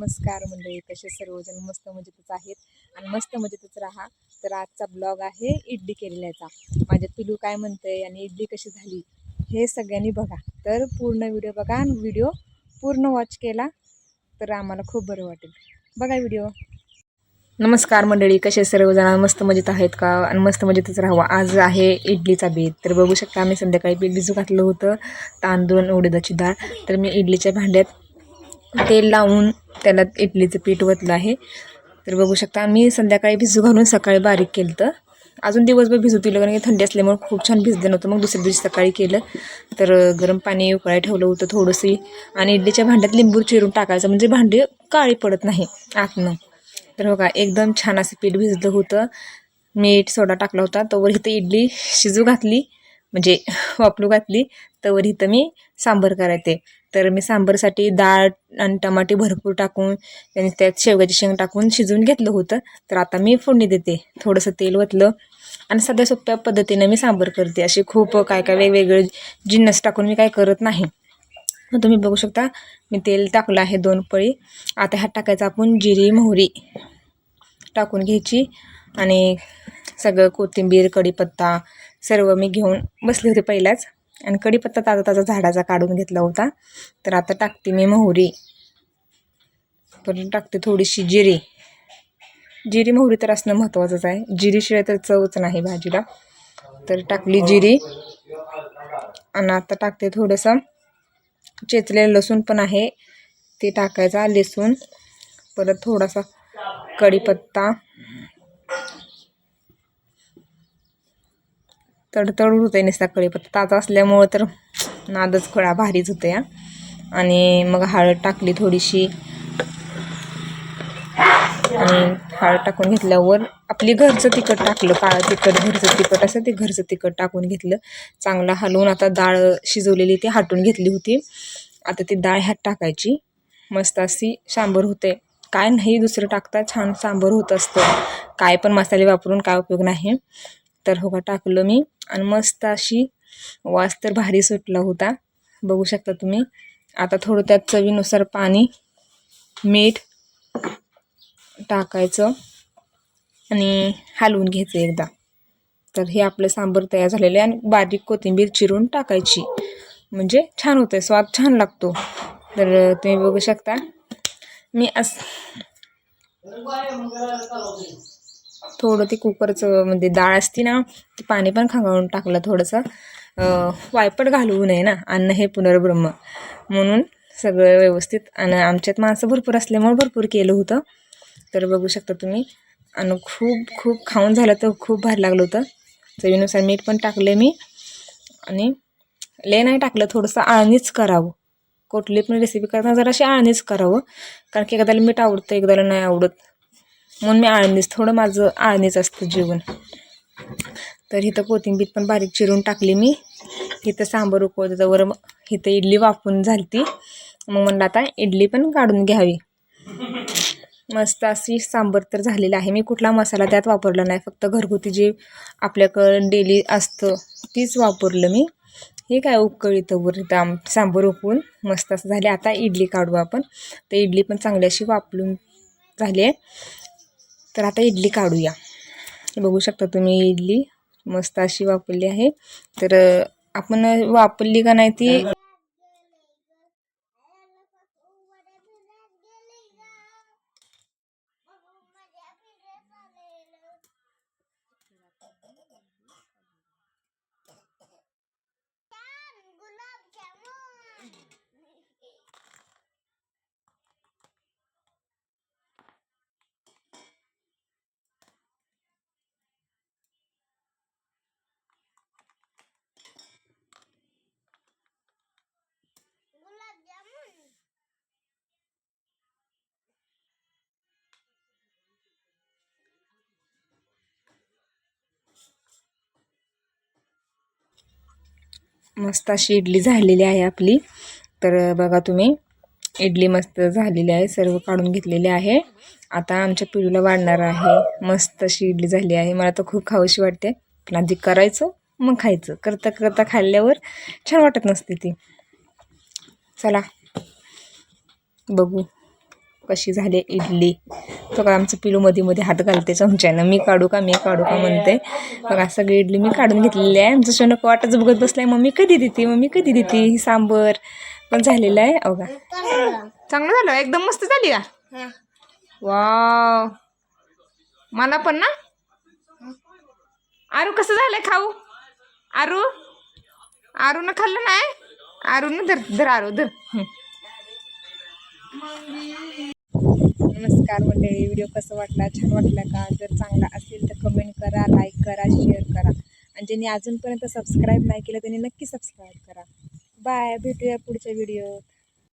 नमस्कार मंडळी कसे सर्वजण? मस्त मजेतच आहेत. आणि मस्त मजेतच राहा. तर आजचा ब्लॉग आहे इडली केलेल्याचा. माझ्या पिलू काय म्हणतंय आणि इडली कशी झाली हे सगळ्यांनी बघा. तर पूर्ण व्हिडिओ बघा आणि व्हिडिओ पूर्ण वॉच केला तर आम्हाला खूप बरं वाटेल. बघा व्हिडिओ. नमस्कार मंडळी कसे सर्वजण? मस्त मजेत आहेत का? आणि मस्त मजेतच राहावं. आज आहे इडलीचा बेत. तर बघू शकता आम्ही संध्याकाळी पीठ भिजू घातलं होतं तांदूळ आणि उडीदाची डाळ. तर मी इडलीच्या भांड्यात तेल लावून त्याला इडलीचं पीठ ओतलं आहे. तर बघू शकता मी संध्याकाळी भिजू घालून सकाळी बारीक केलं तर अजून दिवसभर भिजू दिलं कारण की थंडी असल्यामुळे खूप छान भिजलं नव्हतं. मग दुसऱ्या दिवशी सकाळी केलं. तर गरम पाणी उकळायला ठेवलं होतं थोडंसं आणि इडलीच्या भांड्यात लिंबू चिरून टाकायचं म्हणजे भांडी काळी पडत नाही आतनं. तर बघा एकदम छान असं पीठ भिजलं होतं. मीठ सोडा टाकला होता. तोवर इथं इडली शिजू घातली म्हणजे वापरू घातली. तोवर इथं मी सांबर करायचे. तर मी सांबरसाठी डाळ आणि टमाटे भरपूर टाकून त्यांनी त्यात शेवग्याची शेंग टाकून शिजवून घेतलं होतं. तर आता मी फोडणी देते. थोडंसं तेल ओतलं आणि सध्या सोप्या पद्धतीनं मी सांबर करते. असे खूप काय काय वेगवेगळे जिन्नस टाकून मी काय करत नाही. मग तुम्ही बघू शकता मी तेल टाकलं आहे दोन पळी. आता ह्यात टाकायचं आपण जिरी मोहरी टाकून घ्यायची आणि सगळं कोथिंबीर कढीपत्ता सर्व मी घेऊन बसले होते पहिलाच. आणि कढीपत्ता ताजा ताजा झाडाचा काढून घेतला होता. तर आता टाकते मी मोहरी. परत टाकते थोडीशी जिरी. जिरी मोहरी तर असणं महत्त्वाचंच आहे. जिरीशिवाय तर चवच नाही भाजीला. तर टाकली जिरी. आणि आता टाकते थोडंसं चेचलेलं लसूण पण आहे. ते टाकायचा लसूण. परत थोडासा कढीपत्ता. तडतड होते नुसता कढीपत्ता ताजा असल्यामुळं तर नादच खळा भारीच होतं या आणि मग हळद टाकली थोडीशी. आणि हळद टाकून घेतल्यावर आपली घरचं तिखट टाकलं काळं तिखट घरचं तिखट असं ते घरचं तिखट टाकून घेतलं. चांगलं हलवून आता डाळ शिजवलेली ती हाटून घेतली होती. आता ती डाळ ह्यात टाकायची. मस्त अशी सांबर होते काय नाही दुसरं टाकता छान सांबर होत असतं. काय पण मसाले वापरून काय उपयोग नाही. तर हो का टाकलं मी. आणि मस्त अशी वास तर भारी सुटला होता. बघू शकता तुम्ही. आता थोडं त्यात चवीनुसार पाणी मीठ टाकायचं आणि हलवून घ्यायचं एकदा. तर हे आपलं सांबर तयार झालेलं आहे आणि बारीक कोथिंबीर चिरून टाकायची. म्हणजे छान होतं आहे स्वाद छान लागतो. तर तुम्ही बघू शकता. मी अस थोडं ते कुकरचं म्हणजे डाळ असती ना ते पाणी पण खांगाळून टाकलं थोडंसं. वायपट घालवू नये ना अन्न हे पुनर्ब्रह्म. म्हणून सगळं व्यवस्थित आणि आमच्यात माणसं भरपूर असल्यामुळे भरपूर केलं होतं. तर बघू शकता तुम्ही आणि खूप खूप खाऊन झालं तर खूप भारी लागलं होतं. चवीनुसार मीठ पण टाकले मी. आणि ले नाही टाकलं थोडंसं आळणीच करावं. कुठली पण रेसिपी करताना जराशी आळणीच करावं. कारण की एखाद्याला मीठ आवडतं एकदाला नाही आवडत. म्हणून मी आळणीच थोडं माझं आळणीच असतं जेवण. तर इथं कोथिंबीर पण बारीक चिरून टाकली मी. इथं सांबर उकळतावर इथं इडली वाफून झाली ती मग म्हणलं आता इडली पण काढून घ्यावी. मस्त अशी सांबर तर झालेला आहे. मी कुठला मसाला त्यात वापरला नाही. फक्त घरगुती जे आपल्याकडं डेली असतं तीच वापरलं मी. हे काय उकळीतं वर इथं सांबर उकळून मस्त असं झाले. आता इडली काढू आपण. तर इडली पण चांगली अशी वापरून झाली आहे. तर आता इडली काढूया. बघू शकता तुम्ही इडली मस्त अशी वापरली आहे. तर आपण वापरली का नाही ती? मस्त अशी इडली झालेली आहे आपली. तर बघा तुम्ही इडली मस्त झालेली आहे सर्व काढून घेतलेली आहे. आता आमच्या पिढीला वाढणार आहे. मस्त अशी इडली झाली आहे. मला तर खूप खाऊशी वाटते. पण आधी करायचं मग खायचं. करता करता खाल्ल्यावर छान वाटत नसते ती. चला बघू कशी झाली इडली. बघा आमचं पिलू मध्ये मध्ये हात घालते चमच्यानं. मी काढू का मी काढू का म्हणते. बघा सगळी इडली मी काढून घेतलेली आहे. आमचं सोनं वाटच बघत बसलाय. मम्मी कधी देते? मम्मी कधी देते? ही सांबर पण झालेलं आहे. अवघा चांगलं झालं? एकदम मस्त झाली का? वाव. मला पण ना? आरू कसं झालंय? खाऊ. आरू? आरू न खाल्लं नाही? आरू न धर धर आरू धर. नमस्कार मंडळी व्हिडिओ कसं वाटला छान वाटला का? जर चांगला असेल तर कमेंट करा लाईक करा शेअर करा. आणि ज्यांनी अजूनपर्यंत सबस्क्राईब नाही केलं त्यांनी नक्की सबस्क्राईब करा. बाय भेटूया पुढच्या व्हिडिओ